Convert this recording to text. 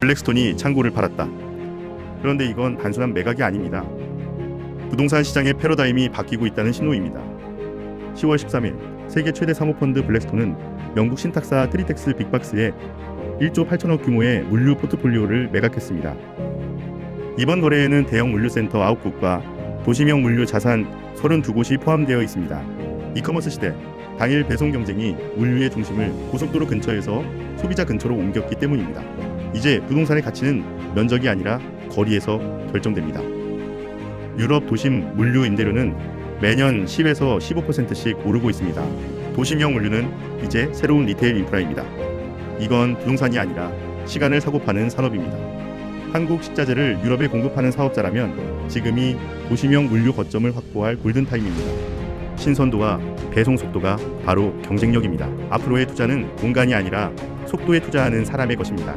블랙스톤이 창고를 팔았다. 그런데 이건 단순한 매각이 아닙니다. 부동산 시장의 패러다임이 바뀌고 있다는 신호입니다. 10월 13일 세계 최대 사모펀드 블랙스톤은 영국 신탁사 트리텍스 빅박스에 1조 8천억 규모의 물류 포트폴리오를 매각했습니다. 이번 거래에는 대형 물류센터 9곳과 도시명 물류 자산 32곳이 포함되어 있습니다. 이커머스 시대 당일 배송 경쟁이 물류의 중심을 고속도로 근처에서 소비자 근처로 옮겼기 때문입니다. 이제 부동산의 가치는 면적이 아니라 거리에서 결정됩니다. 유럽 도심 물류 임대료는 매년 10에서 15%씩 오르고 있습니다. 도심형 물류는 이제 새로운 리테일 인프라입니다. 이건 부동산이 아니라 시간을 사고 파는 산업입니다. 한국 식자재를 유럽에 공급하는 사업자라면 지금이 도심형 물류 거점을 확보할 골든타임입니다. 신선도와 배송 속도가 바로 경쟁력입니다. 앞으로의 투자는 공간이 아니라 속도에 투자하는 사람의 것입니다.